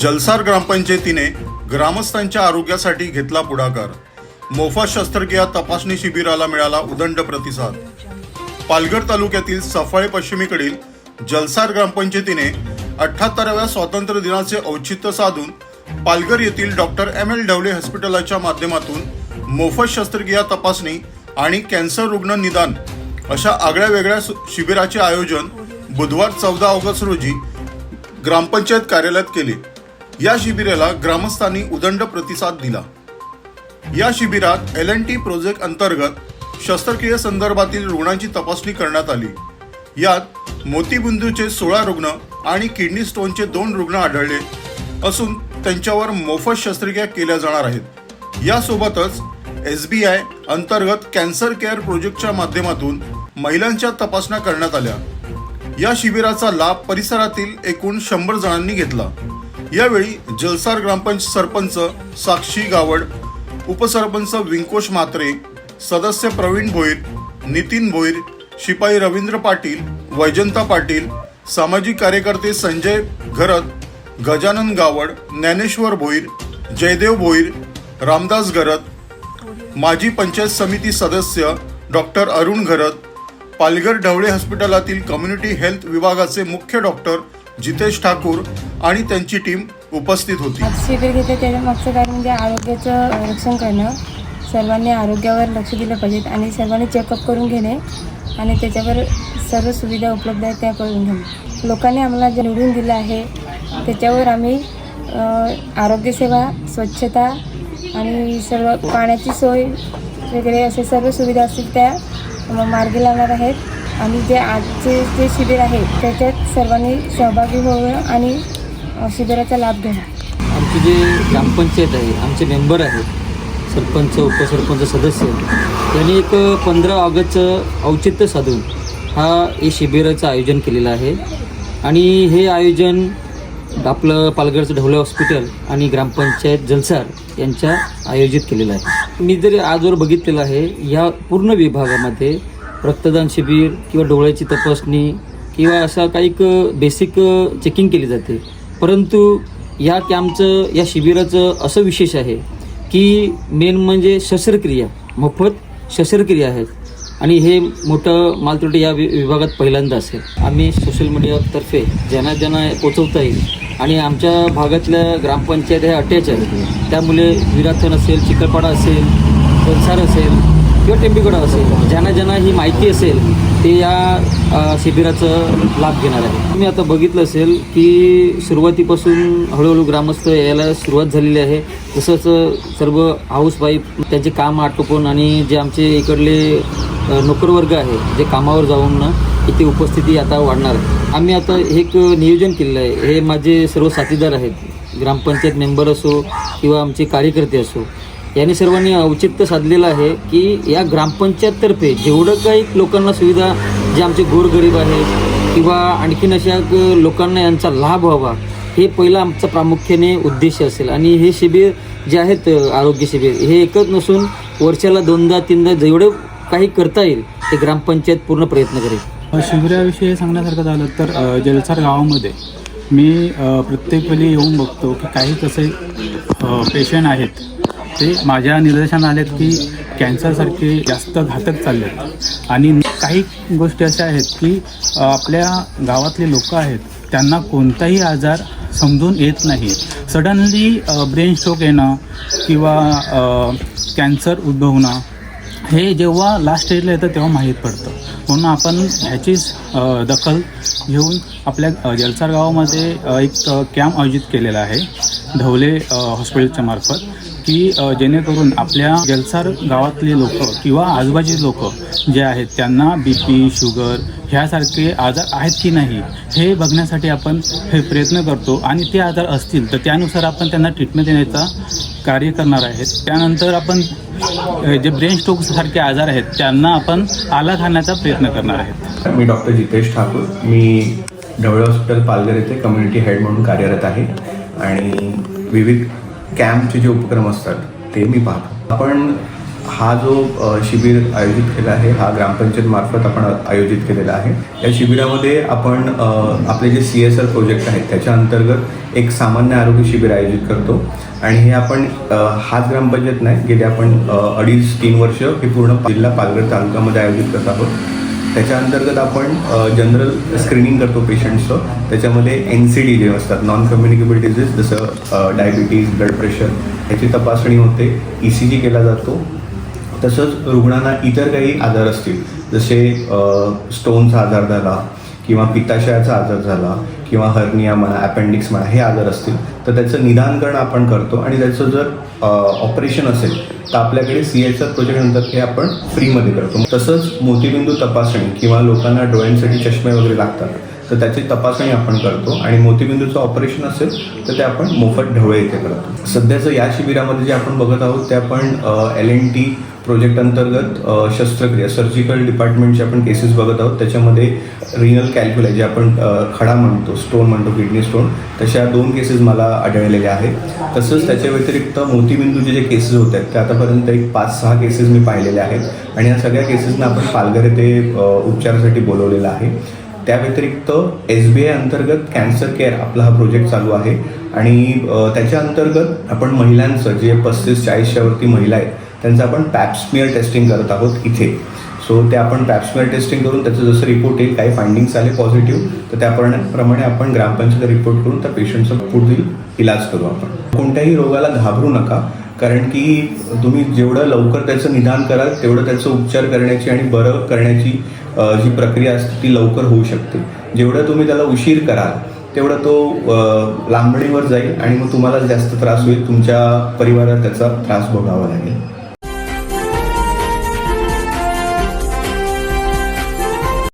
जलसार ग्रामपंचायतीने ग्रामस्थांच्या आरोग्यासाठी घेतला पुढाकार. मोफत शस्त्रक्रिया तपासणी शिबिराला मिळाला उदंड प्रतिसाद. पालघर तालुक्यातील सफाळे पश्चिमेकडील जलसार ग्रामपंचायतीने अठ्ठ्याहत्तराव्या स्वातंत्र्य दिनाचे औचित्य साधून पालघर येथील डॉक्टर एम एल ढवले हॉस्पिटलच्या माध्यमातून मोफत शस्त्रक्रिया तपासणी आणि कॅन्सर रुग्ण निदान अशा आगळ्या वेगळ्या सु- शिबिराचे आयोजन बुधवार चौदा ऑगस्ट रोजी ग्रामपंचायत कार्यालयात केले. या शिबिराला ग्रामस्थांनी उदंड प्रतिसाद दिला. या शिबिरात एल एन टी प्रोजेक्ट अंतर्गत शस्त्रक्रियेसंदर्भातील रुग्णांची तपासणी करण्यात आली. यात मोतीबिंदूचे सोळा रुग्ण आणि किडनी स्टोनचे दोन रुग्ण आढळले असून त्यांच्यावर मोफत शस्त्रक्रिया केल्या जाणार आहेत. यासोबतच एस बी आय अंतर्गत कॅन्सर केअर प्रोजेक्टच्या माध्यमातून महिलांच्या तपासण्या करण्यात आल्या. या शिबिराचा लाभ परिसरातील एकूण शंभर जणांनी घेतला. यावेळी जलसार ग्रामपंच सरपंच साक्षी गावड उपसरपंच विंकोश म्हात्रे सदस्य प्रवीण भोईर नितीन भोईर शिपाई रवींद्र पाटील वैजंता पाटील सामाजिक कार्यकर्ते संजय घरत गजानन गावड ज्ञानेश्वर भोईर जयदेव भोईर रामदास घरत माजी पंचायत समिती सदस्य डॉक्टर अरुण घरत पालघर ढवळे हॉस्पिटलातील कम्युनिटी हेल्थ विभागाचे मुख्य डॉक्टर जितेश ठाकूर आणि त्यांची टीम उपस्थित होती. शिबिर घेते त्याच्या मागचं कारण म्हणजे आरोग्याचं रक्षण करणं सर्वांनी आरोग्यावर लक्ष दिलं पाहिजे आणि सर्वांनी चेकअप करून घेणे आणि त्याच्यावर सर्व सुविधा उपलब्ध आहेत त्या करून घेणे. लोकांनी आम्हाला जे निवडून दिलं आहे त्याच्यावर आम्ही आरोग्यसेवा स्वच्छता आणि सर्व पाण्याची सोय वगैरे असे सर्व सुविधा असतील त्या मार्गी लावणार आहेत. आणि जे आजचे जे शिबिर आहे त्याच्यात सर्वांनी सहभागी व्हावं आणि शिबिराचा लाभ घ्यावा. आमची जे ग्रामपंचायत आहे आमचे मेंबर आहेत सरपंच उपसरपंच सदस्य त्यांनी एक पंधरा ऑगस्टचं औचित्य साधून हा हे शिबिराचं आयोजन केलेलं आहे. आणि हे आयोजन आपलं पालघरचं ढवळे हॉस्पिटल आणि ग्रामपंचायत जलसार यांच्या आयोजित केलेलं आहे. मी जरी आजवर बघितलेलं आहे या पूर्ण विभागामध्ये रक्तदान शिबिर किंवा डोळ्याची तपासणी किंवा असा काही बेसिक चेकिंग केली जाते. परंतु या कॅम्पचं या शिबिराचं असं विशेष आहे की मेन म्हणजे शस्त्रक्रिया मोफत शस्त्रक्रिया आहेत. आणि हे मोठं मालतोटे या वि विभागात पहिल्यांदा असेल आम्ही सोशल मीडियातर्फे ज्यांना ज्यांना पोचवता येईल आणि आमच्या भागातल्या ग्रामपंचायत ह्या अटॅच आहेत. त्यामुळे विराथन असेल चिखलपाडा असेल संसार असेल किंवा टेंबीकडा असेल ज्यांना ज्यांना ही माहिती असेल ते या शिबिराचं लाभ घेणार आहे तुम्ही आता बघितलं असेल की सुरुवातीपासून हळूहळू ग्रामस्थ यायला सुरुवात झालेली आहे. तसंच सर्व हाऊसवाईफ त्यांचे काम आटोपून आणि जे आमचे इकडले नोकरवर्ग आहे जे कामावर जाऊन इथे उपस्थिती आता वाढणार आहे. आम्ही आता हे एक नियोजन केलेलं आहे. हे माझे सर्व साथीदार आहेत. ग्रामपंचायत मेंबर असो किंवा आमचे कार्यकर्ते असो यांनी सर्वांनी औचित्य साधलेलं आहे की या ग्रामपंचायततर्फे जेवढं काही लोकांना सुविधा जे आमचे गोरगरीब आहेत किंवा आणखीन अशा लोकांना यांचा लाभ व्हावा हे पहिला आमचा प्रामुख्याने उद्देश असेल. आणि हे शिबिर जे आहेत आरोग्य शिबिर हे एकच नसून वर्षाला दोनदा तीनदा जेवढं काही करता येईल ते ग्रामपंचायत पूर्ण प्रयत्न करेल. शिबिराविषयी सांगण्यासारखं झालं तर जलसार गावामध्ये मी प्रत्येक वेळी येऊन बघतो की काही कसे पेशंट आहेत. ते माझ्या निदर्शनात आलेत की कॅन्सरसारखे जास्त घातक चालले आहेत आणि काही गोष्टी अशा आहेत की आपल्या गावातले लोक आहेत त्यांना कोणताही आजार समजून येत नाही. सडनली ब्रेन स्ट्रोक येणं किंवा कॅन्सर उद्भवणं हे जेव्हा लास्ट स्टेजला येतं तेव्हा माहीत पडतं. म्हणून आपण ह्याचीच दखल घेऊन आपल्या जलसार गावामध्ये एक कॅम्प आयोजित केलेला आहे. धवले हॉस्पिटलच्या मार्फत. की जेणेकरून आपल्या जलसार गावातले लोक किंवा आजूबाजूचे लोक जे आहेत त्यांना बी पी शुगर ह्यासारखे आजार आहेत की नाही हे बघण्यासाठी आपण हे प्रयत्न करतो. आणि ते आजार असतील तर त्यानुसार आपण त्यांना ट्रीटमेंट देण्याचा कार्य करणार आहेत. त्यानंतर आपण जे ब्रेन स्ट्रोक सारखे आजार आहेत त्यांना आपण आला घालण्याचा प्रयत्न करणार आहेत. मी डॉक्टर जितेश ठाकूर. मी ढवळे हॉस्पिटल पालघर येथे कम्युनिटी हेड म्हणून कार्यरत आहे. आणि विविध कॅम्पचे जे उपक्रम असतात ते मी पाहतो. आपण हा जो शिबिर आयोजित केला आहे हा ग्रामपंचायत मार्फत आपण आयोजित केलेला आहे. या शिबिरामध्ये आपण आपले जे सी एस आर प्रोजेक्ट आहेत त्याच्या अंतर्गत एक सामान्य आरोग्य शिबिर आयोजित करतो. आणि हे आपण हाच ग्रामपंचायत नाही गेले आपण अडीच तीन वर्ष हे पूर्ण जिल्हा पालघर तालुक्यामध्ये आयोजित करत आहोत. त्याच्या अंतर्गत आपण जनरल स्क्रीनिंग करतो पेशंटचं त्याच्यामध्ये एन सी डी जे असतात नॉन कम्युनिकेबल डिझीज जसं डायबिटीज ब्लड प्रेशर ह्याची तपासणी होते. ई सी जी केला जातो. तसंच रुग्णांना इतर काही आजार असतील जसे स्टोनचा आजार झाला किंवा पित्ताशयाचा आजार झाला किंवा हर्निया म्हणा अपेंडिक्स म्हणा हे आजार असतील तर त्याचं निदान करणं आपण करतो आणि त्याचं जर ऑपरेशन असेल तर आपल्याकडे सी एच आर प्रोजेक्ट नंतर हे आपण फ्रीमध्ये करतो. तसंच मोतीबिंदू तपासणी किंवा लोकांना डोळ्यांसाठी चष्मे वगैरे लागतात तर त्याची तपासणी आपण करतो आणि मोतीबिंदूचं ऑपरेशन असेल तर ते आपण मोफत ढवळे इथे करतो. सध्याचं या शिबिरामध्ये जे आपण बघत आहोत ते आपण एल एन टी प्रोजेक्ट अंतर्गत शस्त्रक्रिया सर्जिकल डिपार्टमेंटचे आपण केसेस बघत आहोत. त्याच्यामध्ये रिनल कॅल्क्युलाय जे आपण खडा म्हणतो स्टोन म्हणतो किडनी स्टोन तशा दोन केसेस मला आढळलेल्या आहेत. तसंच त्याच्या व्यतिरिक्त मोतीबिंदूचे जे केसेस होत आहेत ते आतापर्यंत एक पाच सहा केसेस मी पाहिलेले आहेत. आणि या सगळ्या केसेसना आपण पालघर येथे उपचारासाठी बोलवलेलं आहे. त्या व्यतिरिक्त एस बी आय अंतर्गत कॅन्सर केअर आपला हा प्रोजेक्ट चालू आहे. आणि त्याच्या अंतर्गत आपण महिलांचं जे पस्तीस चाळीसच्यावरती महिला आहेत त्यांचं आपण पॅप्समिअर टेस्टिंग करत आहोत इथे. सो ते आपण पॅप्समिअर टेस्टिंग करून त्याचं जसं रिपोर्ट येईल काही फायंडिंग्स आले पॉझिटिव्ह तर त्याप्रमाणे आपण ग्रामपंचायत रिपोर्ट करून त्या पेशंटचा पुढील इलाज करू आपण. कोणत्याही रोगाला घाबरू नका कारण की तुम्ही जेवढं लवकर त्याचं निदान कराल तेवढं त्याचं उपचार करण्याची आणि बरं करण्याची जी प्रक्रिया असते ती लवकर होऊ शकते. जेवढं तुम्ही त्याला उशीर कराल तेवढं तो लांबणीवर जाईल आणि मग तुम्हाला जास्त त्रास होईल तुमच्या परिवारात त्याचा त्रास भोगावा लागेल.